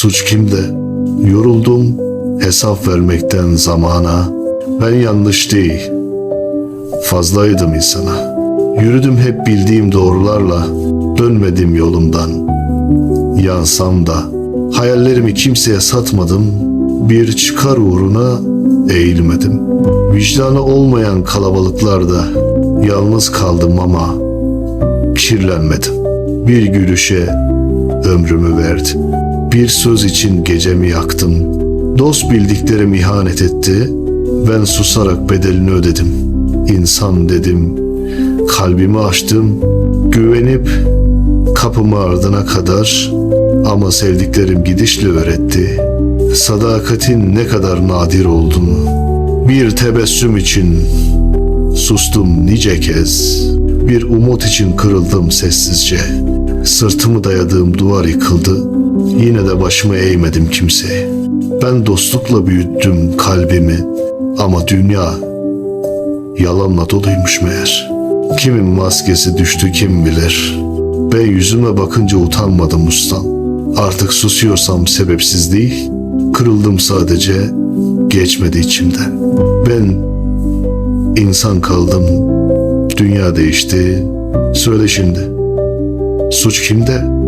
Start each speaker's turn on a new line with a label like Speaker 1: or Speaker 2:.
Speaker 1: Suç kimde? Yoruldum hesap vermekten zamana. Ben yanlış değil. Fazlaydım insana. Yürüdüm hep bildiğim doğrularla. Dönmedim yolumdan. Yansam da hayallerimi kimseye satmadım. Bir çıkar uğruna eğilmedim. Vicdanı olmayan kalabalıklarda yalnız kaldım ama kirlenmedim. Bir gülüşe ömrümü verdim. Bir söz için gecemi yaktım. Dost bildiklerim ihanet etti. Ben susarak bedelini ödedim. İnsan dedim. Kalbimi açtım. Güvenip kapımı ardına kadar ama sevdiklerim gidişle öğretti. Sadakatin ne kadar nadir olduğunu. Bir tebessüm için sustum nice kez. Bir umut için kırıldım sessizce. Sırtımı dayadığım duvar yıkıldı. Yine de başımı eğmedim kimseye. Ben dostlukla büyüttüm kalbimi ama dünya yalanla doluymuş meğer. Kimin maskesi düştü kim bilir. Ben yüzüme bakınca utanmadım ustam. Artık susuyorsam sebepsiz değil, kırıldım sadece, geçmedi içimden. Ben insan kaldım, dünya değişti. Söyle şimdi, suç kimde?